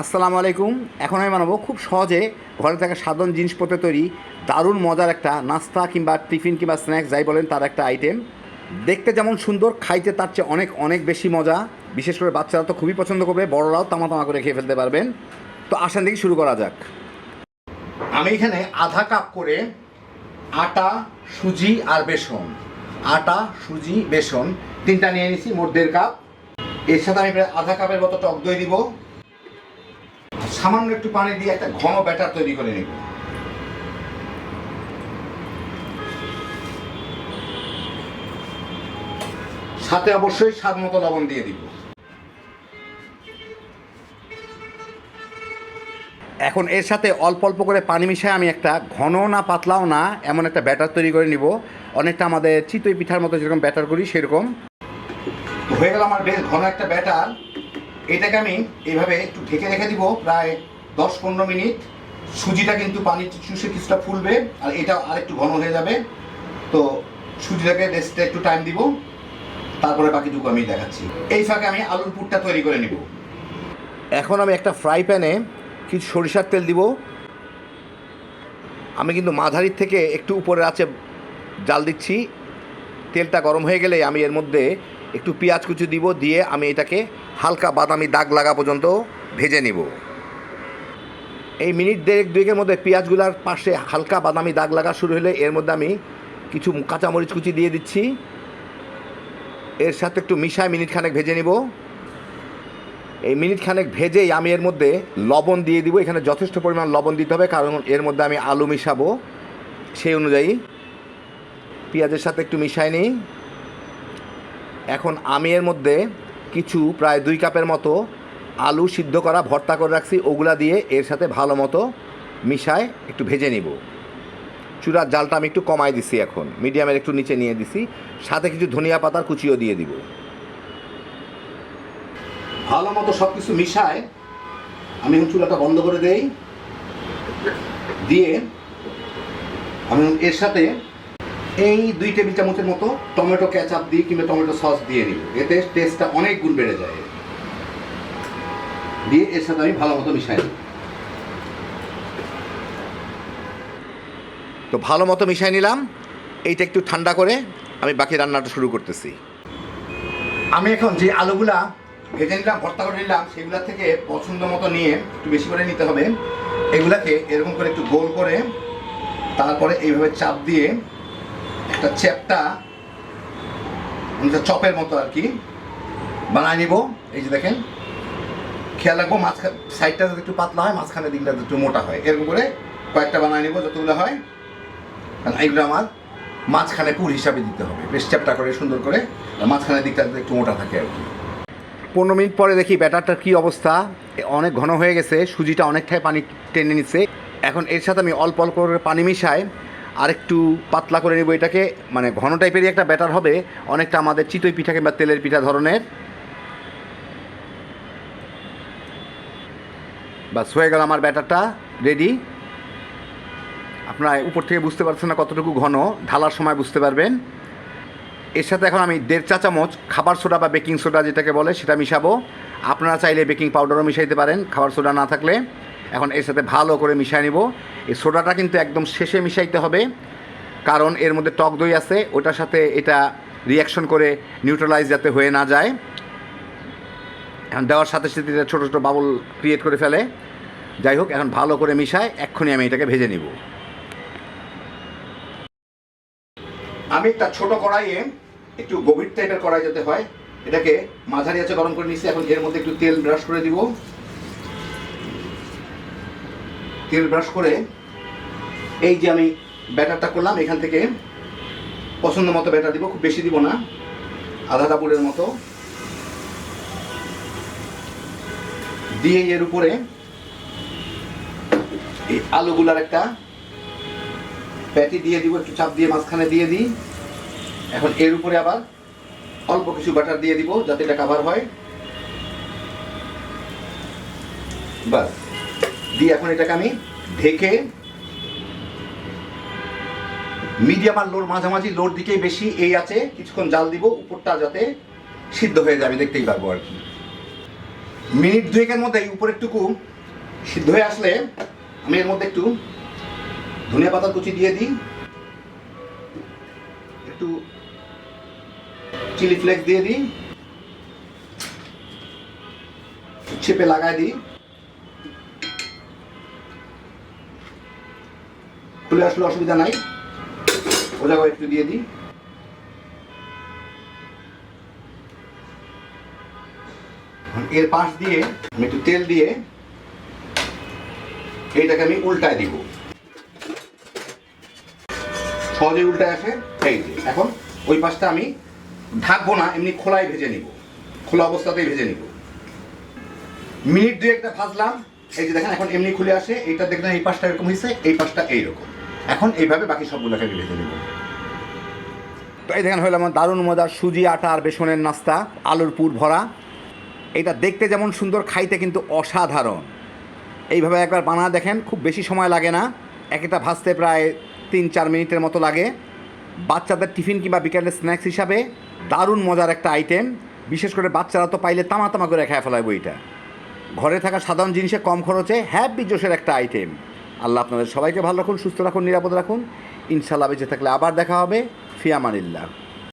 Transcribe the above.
আসসালামু আলাইকুম। এখন আমি বানাবো খুব সহজে ঘরে থাকা সাধারণ জিনিসপত্র তৈরি, দারুণ মজার একটা নাস্তা কিংবা টিফিন কিংবা স্ন্যাক্স, যাই বলেন, তার একটা আইটেম দেখতে যেমন সুন্দর, খাইতে তার চেয়ে অনেক অনেক বেশি মজা। বিশেষ করে বাচ্চারা তো খুবই পছন্দ করবে, বড়রাও তামা তামা করে খেয়ে ফেলতে পারবেন। তো আসেন দেখি শুরু করা যাক। আমি এখানে আধা কাপ করে আটা, সুজি আর বেসন। আটা, সুজি, বেসন, তিনটা নিয়ে নিয়েছি মোট দেড় কাপ। এর সাথে আমি প্রায় আধা কাপের মতো টক দই দিব। সামান্য একটু পানি দিয়ে একটা ঘন ব্যাটার তৈরি করে নেব। সাথে অবশ্যই স্বাদ মতো লবণ দিয়ে দিব। এখন এর সাথে অল্প অল্প করে পানি মিশিয়ে আমি একটা ঘন না পাতলাও না, এমন একটা ব্যাটার তৈরি করে নিব। অনেকটা আমাদের চিতই পিঠার মতো যেরকম ব্যাটার করি, সেরকম। হয়ে গেল আমার বেশ ঘন একটা ব্যাটার। এটাকে আমি এইভাবে একটু ঢেকে রেখে দিব, প্রায় দশ পনেরো মিনিট। সুজিটা কিন্তু পানি চুষে কিছুটা ফুলবে, আর এটা আরেকটু ঘন হয়ে যাবে। তো সুজিটাকে রেস্টে একটু টাইম দিব, তারপরে বাকিটুকু আমি দেখাচ্ছি। এই ফাঁকে আমি আলুর পুরটা তৈরি করে নিব। এখন আমি একটা ফ্রাই প্যানে কিছু সরিষার তেল দিব। আমি কিন্তু মাঝারির থেকে একটু উপরে আছে জাল দিচ্ছি। তেলটা গরম হয়ে গেলে আমি এর মধ্যে একটু পেঁয়াজ কুচি দিব, দিয়ে আমি এটাকে হালকা বাদামি দাগ লাগা পর্যন্ত ভেজে নিব। এই মিনিট দেড়েক দুয়েকের মধ্যে পেঁয়াজগুলার পাশে হালকা বাদামি দাগ লাগা শুরু হলে এর মধ্যে আমি কিছু কাঁচামরিচ কুচি দিয়ে দিচ্ছি। এর সাথে একটু মিশায় মিনিট খানেক ভেজে নিব। এই মিনিট খানেক ভেজেই আমি এর মধ্যে লবণ দিয়ে দিব। এখানে যথেষ্ট পরিমাণ লবণ দিতে হবে, কারণ এর মধ্যে আমি আলু মিশাবো। সেই অনুযায়ী পেঁয়াজের সাথে একটু মিশাই নিই। এখন আমি এর মধ্যে কিছু, প্রায় দুই কাপের মতো আলু সিদ্ধ করা, ভর্তা করে রাখছি। ওগুলা দিয়ে এর সাথে ভালো মতো মিশায় একটু ভেজে নিব। চূড়ার জালটা আমি একটু কমাই দিছি এখন। মিডিয়ামের একটু নিচে নিয়ে দিছি। সাথে কিছু ধনিয়া পাতার কুচিও দিয়ে দিব। ভালো মতো সব কিছু মিশায় আমি এখন চুলাটা বন্ধ করে দেই। দিয়ে আমি এর সাথে এই দুই টেবিল চামচের মতো টমেটো ক্যাচাপ দিয়ে কিংবা টমেটো সস দিয়ে নিব এতে টেস্টটা অনেক গুণ বেড়ে যায়। দিয়ে এর সাথে আমি ভালো মতো মিশাই নিই তো ভালো মতো মিশাই নিলাম। এইটা একটু ঠান্ডা করে আমি বাকি রান্নাটা শুরু করতেছি। আমি এখন যে আলুগুলা ভেজে নিলাম, ভর্তা করে নিলাম, সেগুলা থেকে পছন্দ মতো নিয়ে একটু বেশি করে নিতে হবে। এগুলাকে এরকম করে একটু গোল করে তারপরে এইভাবে চাপ দিয়ে একটা চ্যাপটা চপের মতো আর কি। বানায় নিব। এই যে দেখেন। খেয়াল রাখব মাঝখানে সাইডটা যাতে একটু পাতলা হয়, মাঝখানে দিকটা একটু মোটা হয়। এরকম করে কয়েকটা বানায় নিব, যতগুলো হয়। কারণ এইগুলো আমার মাঝখানে পুর হিসাবে দিতে হবে। বেশ চ্যাপটা করে, সুন্দর করে। মাঝখানের দিকটা একটু মোটা থাকে আর কি। পনেরো মিনিট পরে দেখি ব্যাটারটার কী অবস্থা। অনেক ঘন হয়ে গেছে। সুজিটা অনেকটাই পানি টেনে নিচ্ছে। এখন এর সাথে আমি অল্প অল্প করে পানি মিশাই আর একটু পাতলা করে নেব এটাকে। মানে ঘন টাইপেরই একটা ব্যাটার হবে। অনেকটা আমাদের চিতই পিঠা কিংবা তেলের পিঠা ধরনের। বাস, হয়ে গেল আমার ব্যাটারটা। রেডি আপনারা উপর থেকে বুঝতে পারছেন না কতটুকু ঘন। ঢালার সময় বুঝতে পারবেন। এর সাথে এখন আমি দেড় চা চামচ খাবার সোডা বা বেকিং সোডা যেটাকে বলে, সেটা মিশাবো। আপনারা চাইলে বেকিং পাউডারও মিশাইতে পারেন, খাবার সোডা না থাকলে। এখন এর সাথে ভালো করে মিশাই নিব। এই সোডাটা কিন্তু একদম শেষে মিশাইতে হবে, কারণ এর মধ্যে টক দই আছে, ওটার সাথে এটা রিয়াকশন করে নিউট্রালাইজ যাতে হয়ে না যায়। এখন দেওয়ার সাথে সাথে এটা ছোটো ছোটো বাবল ক্রিয়েট করে ফেলে। যাই হোক, এখন ভালো করে মিশায়, এক্ষুনি আমি এটাকে ভেজে নিব। আমি একটা ছোট কড়াইয়ে একটু গভীর টাইপের কড়াই যাতে হয়, এটাকে মাঝারি আছে গরম করে নিচ্ছি এখন এর মধ্যে একটু তেল ব্রাশ করে দিব। তেল ব্রাশ করে এই যে আমি ব্যাটারটা করলাম, এখান থেকে পছন্দ মতো ব্যাটার দিব, খুব বেশি দিব না, আধা কাপড়ের মতো। দিয়ে এর উপরে এই আলুগুলার একটা প্যাটি দিয়ে দিব, একটু চাপ দিয়ে মাঝখানে দিয়ে দিই। এখন এর উপরে আবার অল্প কিছু বাটার দিয়ে দিব, যাতে এটা কাভার হয়। বাস। দিয়ে এখন এটাকে আমি ঢেকে মিডিয়াম আর লোর মাঝামাঝি, লোর দিকেই বেশি এই আছে। কিছুক্ষণ জাল দিব, উপরটা যাতে সিদ্ধ হয়ে যাবে দেখতেই পারব আর কি। মিনিট দুয়েকের মধ্যে উপরে একটুকু সিদ্ধ হয়ে আসলে আমি এর মধ্যে একটু ধনিয়া পাতার কুচি দিয়ে দিই। একটু চিলি ফ্লেক্স দিয়ে দিই। চেপে লাগাই দিই। খুলে আসলে অসুবিধা নাই। ও জায়গায় একটু দিয়ে দিই। এর পাশ দিয়ে আমি একটু তেল দিয়ে এইটাকে আমি উল্টায় দিব। সহজেই উল্টায় আসে। এই যে, এখন ওই পাশটা আমি ঢাকবো না, এমনি খোলায় ভেজে নিব। খোলা অবস্থাতেই ভেজে নিব। মিনিট দুই একটা ভাজলাম। এই যে দেখেন, এখন এমনি খুলে আসে। এইটা দেখলেন এই পাশটা এরকম হয়েছে, এই পাশটা এইরকম। এখন এইভাবে বাকি সবগুলোকে ভেজে নেব তো এই দেখেন হলো আমার দারুণ মজার সুজি, আটা আর বেসনের নাস্তা, আলুর পুর ভরা। এটা দেখতে যেমন সুন্দর, খাইতে কিন্তু অসাধারণ। এইভাবে একবার বানা দেখেন, খুব বেশি সময় লাগে না। এক একটা ভাজতে প্রায় তিন, চার মিনিটের মতো লাগে। বাচ্চাদের টিফিন কিংবা বিকেলের স্ন্যাক্স হিসাবে দারুণ মজার একটা আইটেম। বিশেষ করে বাচ্চারা তো পাইলে তামা তামা করে খেয়ে ফেলায় বইটা ঘরে থাকা সাধারণ জিনিসে কম খরচে হ্যাপি জোশের একটা আইটেম। আল্লাহ আপনাদের সবাইকে ভালো রাখুন, সুস্থ রাখুন, নিরাপদ রাখুন। ইনশাল্লাহ বেঁচে থাকলে আবার দেখা হবে। ফিয়ামানিল্লাহ।